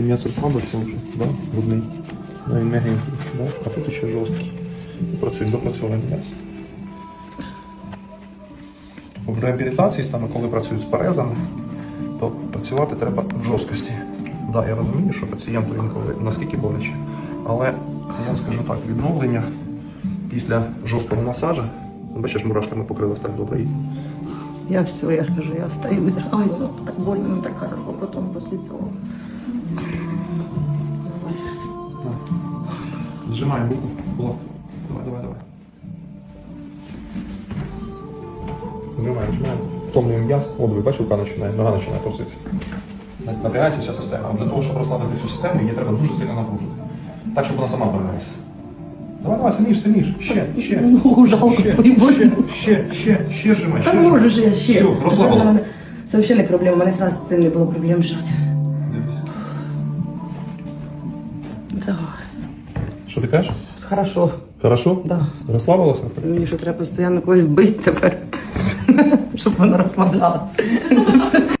Цей м'ясо розслабився вже, да? Грудний. Да, він м'ягенький, да? а тут ще жорсткий. Працює допрацьоване м'ясо. В реабілітації, саме коли працюють з парезами, то працювати треба в жорсткості. Да, я розумію, що пацієнту інколи наскільки боляче, але я вам скажу так, відновлення після жорсткого масажу, бачиш, мурашками покрилась так добре. Я все, я кажу, я остаюсь. Ай, Зжимаем руку. Вот. Давай, давай, давай. Сжимаем, сжимаем. Втомлюємо м'яз. От ви бачите, рука починає, нога починає труситися. Напрягається вся система. А для того, щоб розслабити всю систему, її треба дуже сильно напружити. Так, щоб вона сама напрягалася. Давай, давай, сильніш, сильніш. Ще, ще. Ногу жалко Ще, свою ще, ще, ще, ще жимай. Та ще можу ж я ще. Все, розслабила. Це взагалі не проблема. У мене зараз з цим не було проблем жати. Так, Що ти кажеш? хорошо. Хорошо? Да. Розслабилася? Мені що треба постійно когось бити тепер, щоб вона розслаблялося.